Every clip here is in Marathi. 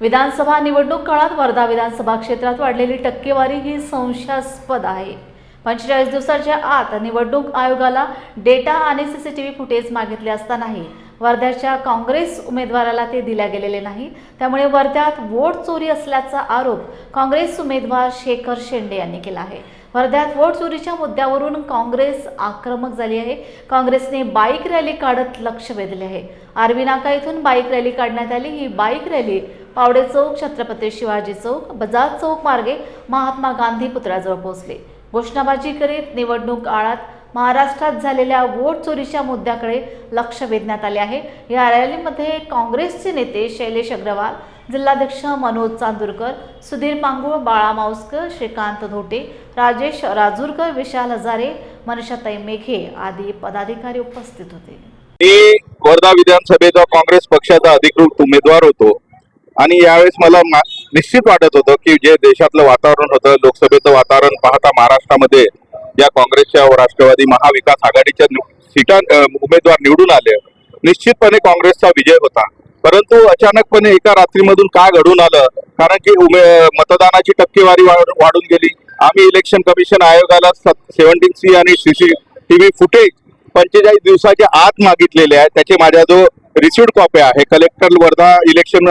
विधानसभा निवडणूक काळात वर्धा विधानसभा क्षेत्रात वाढलेली टक्केवारी ही संशयास्पद आहे. पंचेचाळीस दिवसाच्या आत निवडणूक आयोगाला डेटा आणि C C T V footage मागितले असतानाही वर्ध्याच्या काँग्रेस उमेदवाराला ते दिल्या गेलेले नाही. त्यामुळे वर्ध्यात वोट चोरी असल्याचा आरोप काँग्रेस उमेदवार शेखर शेंडे यांनी केला आहे. वर्ध्यात वोट चोरीच्या मुद्द्यावरून काँग्रेस आक्रमक झाली आहे. काँग्रेसने बाईक रॅली काढत लक्ष वेधले आहे. आरवी नाका इथून बाईक रॅली काढण्यात आली. ही बाईक रॅली पावडे चौक छत्रपती शिवाजी चौक बजाज चौक मार्गे महात्मा गांधी पुतळ्याजवळ पोहोचले. घोषणाबाजी करीत निवडणूक काळात महाराष्ट्रात झालेल्या वोट चोरीच्या मुद्द्याकडे लक्ष वेधण्यात आले आहे. या रॅलीमध्ये काँग्रेसचे नेते शैलेश अग्रवाल जिल्हाध्यक्ष मनोज चांदूरकर सुधीर पांगुळ बाळा मावसकर श्रीकांत धोटे राजेश राजूरकर विशाल हजारे मनीषाताई मेघे आदी पदाधिकारी उपस्थित होते. मी वर्धा विधानसभेचा काँग्रेस पक्षाचा अधिकृत उमेदवार होतो आणि यावेळेस मला निश्चित वाटत होतं की जे देशातलं वातावरण होतं लोकसभेचं वातावरण पाहता महाराष्ट्रामध्ये या काँग्रेसच्या व राष्ट्रवादी महाविकास आघाडीच्या सीटा उमेदवार निवडून आले. निश्चितपणे काँग्रेसचा विजय होता. परंतु अचानकपणे एका रात्रीमधून काय घडून आलं? कारण की उमे मतदानाची टक्केवारी वाढ- वाढून गेली. आम्ही इलेक्शन कमिशन आयोगाला सेव्हन्टीन सी आणि सीसीटीव्ही फुटेज पंचेचाळीस दिवसाच्या आत मागितलेले आहे त्याचे माझ्या जो रिसिव्ड कॉपी आहे कलेक्टर वर्धा इलेक्शन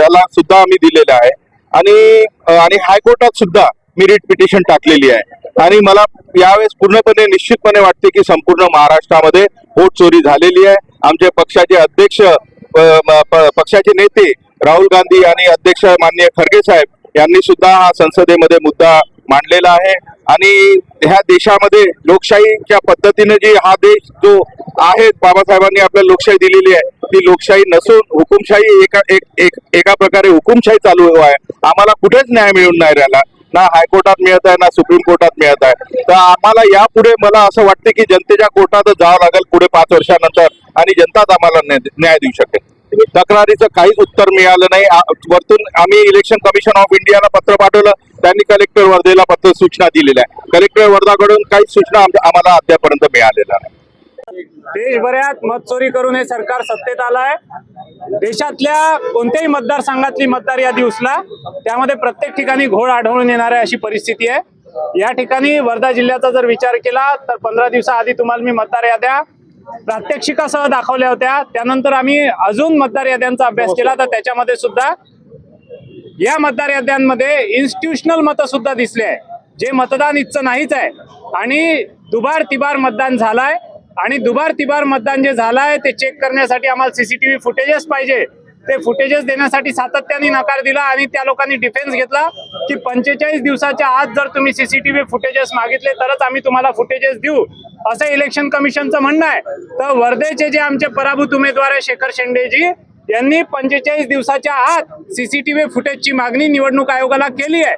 याला सुद्धा आम्ही दिलेलं आहे. आणि आणि हायकोर्टात सुद्धा मी रिट पिटिशन टाकलेली आहे. आणि मला यावेळेस पूर्णपणे निश्चितपणे वाटते की संपूर्ण महाराष्ट्रामध्ये वोट चोरी झालेली आहे. आमचे पक्षाचे अध्यक्ष प- पक्षाचे नेते राहुल गांधी आणि अध्यक्ष माननीय खरगे साहेब यांनी सुद्धा हा संसदेमध्ये मुद्दा मांडलेला आहे. आणि ह्या देशामध्ये लोकशाहीच्या पद्धतीने जी हा देश जो आहे बाबासाहेबांनी आपल्याला लोकशाही दिलेली आहे ती लोकशाही नसून हुकुमशाही एका एक एक एका प्रकारे हुकुमशाही चालू आहे. आम्हाला कुठेच न्याय मिळून नाही राहिला. ना हायकोर्टात मिळत आहे ना सुप्रीम कोर्टात मिळत आहे. तर आम्हाला यापुढे मला असं वाटतं की जनतेच्या कोर्टातच जावं लागेल पुढे पाच वर्षानंतर आणि जनताच आम्हाला न्याय न्याय देऊ शकेल. तक्रारीचं काहीच उत्तर मिळालं नाही. वरतून आम्ही इलेक्शन कमिशन ऑफ इंडियाला पत्र पाठवलं. त्यांनी कलेक्टर वर्धेला पत्र सूचना दिलेल्या आहे कलेक्टर वर्धाकडून काहीच सूचना आम्हाला अद्यापर्यंत मिळालेल्या नाही. देशभरात मत चोरी करून हे सरकार सत्तेत आलंय. देशातल्या कोणत्याही मतदारसंघातली मतदार यादी उचला. त्यामध्ये प्रत्येक ठिकाणी घोळ आढळून येणार आहे अशी परिस्थिती आहे. या ठिकाणी वर्धा जिल्ह्याचा जर विचार केला तर पंधरा दिवसाआधी तुम्हाला मी मतदार याद्या प्रात्यक्षिकासह दाखवल्या होत्या. त्यानंतर आम्ही अजून मतदार याद्यांचा अभ्यास केला तर त्याच्यामध्ये सुद्धा या मतदार याद्यांमध्ये इन्स्टिट्यूशनल मतं सुद्धा दिसले आहे. जे मतदान इथचं नाहीच आहे. आणि दुबार तिबार मतदान झालाय. आणि दुबार तिबार मतदान जे झालंय ते चेक करण्यासाठी आम्हाला सीसीटीव्ही फुटेजेस पाहिजे. ते फुटेजेस देण्यासाठी सातत्याने नकार दिला आणि त्या लोकांनी डिफेन्स घेतला की पंचेचाळीस दिवसाच्या आत जर तुम्ही सीसीटीव्ही फुटेजेस मागितले तरच आम्ही तुम्हाला फुटेजेस देऊ. असं इलेक्शन कमिशनचं म्हणणं आहे. तर वर्धेचे जे आमचे पराभूत उमेदवार आहे शेखर शेंडेजी यांनी पंचेचाळीस दिवसाच्या आत सीसीटीव्ही फुटेजची मागणी निवडणूक आयोगाला केली आहे.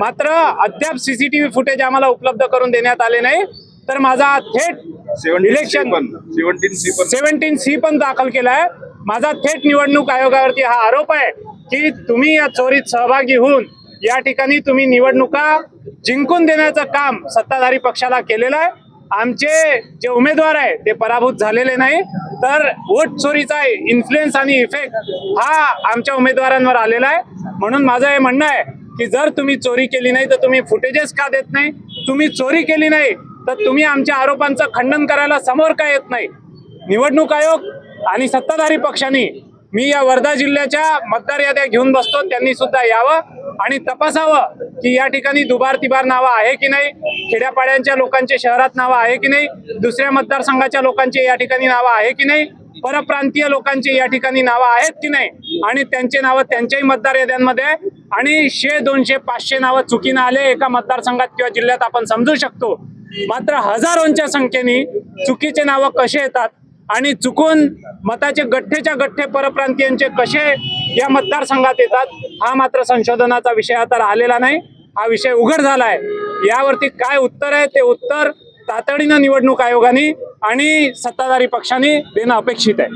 मात्र अद्याप सीसीटीव्ही फुटेज आम्हाला उपलब्ध करून देण्यात आले नाही. तर माझा थेट इलेक्शन सेव्हन्टीन सी पण. दाखल केलाय. माझा थेट निवडणूक आयोगावरती हा आरोप आहे की तुम्ही या चोरीत सहभागी होऊन या ठिकाणी तुम्ही निवडणुका जिंकून देण्याचं काम सत्ताधारी पक्षाला केलेलं आहे. आमचे जे उमेदवार आहे ते पराभूत झालेले नाही. तर वोट चोरीचा इन्फ्लुएन्स आणि इफेक्ट हा आमच्या उमेदवारांवर आलेला आहे. म्हणून माझं हे म्हणणं आहे की जर तुम्ही चोरी केली नाही तर तुम्ही फुटेजेस का देत नाही? तुम्ही चोरी केली नाही तर तुम्ही आमच्या आरोपांचं खंडन करायला समोर का येत नाही. निवडणूक आयोग आणि सत्ताधारी पक्षांनी मी या वर्धा जिल्ह्याच्या मतदार याद्या घेऊन बसतो त्यांनी सुद्धा यावं आणि तपासावं की या ठिकाणी दुबार तिबार नावं आहे की नाही खेड्यापाड्यांच्या लोकांचे शहरात नावं आहे की नाही दुसऱ्या मतदारसंघाच्या लोकांचे या ठिकाणी नावं आहे की नाही परप्रांतीय लोकांचे या ठिकाणी नावं आहेत की नाही आणि त्यांचे नावं त्यांच्याही मतदार याद्यांमध्ये आहे. आणि शे दोनशे पाचशे नावं चुकीनं आले एका मतदारसंघात किंवा जिल्ह्यात आपण समजू शकतो. मात्र हजारोंच्या संख्येने चुकीचे नावं कसे येतात आणि चुकून मताचे गठ्ठेच्या गठ्ठे परप्रांतीयांचे कसे या मतदारसंघात येतात हा मात्र संशोधनाचा विषय आता राहिलेला नाही. हा विषय उघड झाला आहे यावरती काय उत्तर आहे ते उत्तर तातडीनं निवडणूक आयोगाने आणि सत्ताधारी पक्षाने देणं अपेक्षित आहे.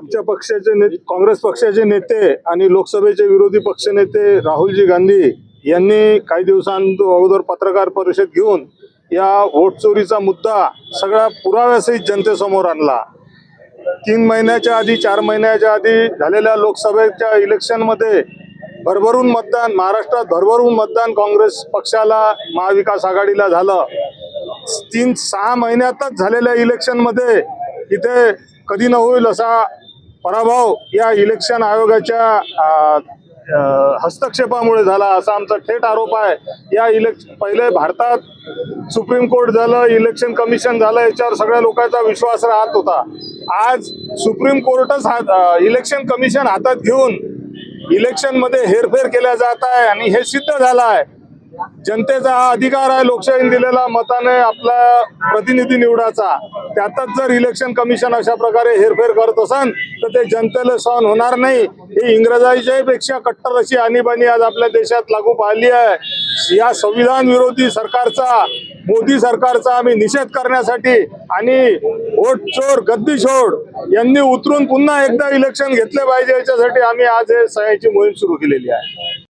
आमच्या पक्षाचे ने काँग्रेस पक्षाचे नेते आणि लोकसभेचे विरोधी पक्षनेते राहुलजी गांधी यांनी काही दिवसांत अगोदर पत्रकार परिषद घेऊन या वोट चोरीचा मुद्दा सगळ्या पुराव्यासहित जनतेसमोर आणला. तीन महिन्याच्या आधी चार महिन्याच्या आधी झालेल्या लोकसभेच्या इलेक्शनमध्ये भरभरून मतदान महाराष्ट्रात भरभरून मतदान काँग्रेस पक्षाला महाविकास आघाडीला झालं. तीन सहा महिन्यातच झालेल्या इलेक्शनमध्ये इथे कधी न होईल असा पराभव या इलेक्शन आयोगाच्या हस्तक्षेपामुळे झाला असा आमचा थेट आरोप आहे. या इलेक्श पहिले भारतात सुप्रीम कोर्ट झालं इलेक्शन कमिशन झालं याच्यावर सगळ्या लोकांचा विश्वास राहत होता. आज सुप्रीम कोर्टच हात इलेक्शन कमिशन हातात घेऊन इलेक्शनमध्ये हेरफेर केल्या जात आहे आणि हे सिद्ध झालं आहे. जनतेचा हा अधिकार आहे लोकशाहीने दिलेला मताने आपला प्रतिनिधी निवडाचा त्यातच जर इलेक्शन कमिशन अशा प्रकारे हेरफेर करत असन तर ते जनतेला सहन होणार नाही. ही इंग्रजांच्या पेक्षा कट्टर अशी आणीबाणी आज आपल्या देशात लागू पाहिली आहे. या संविधान विरोधी सरकारचा मोदी सरकारचा आम्ही निषेध करण्यासाठी आणि वोट चोर गद्दी छोड यांनी उतरून पुन्हा एकदा इलेक्शन घेतले पाहिजे याच्यासाठी आम्ही आज हे सह्याची मोहीम सुरू केलेली आहे.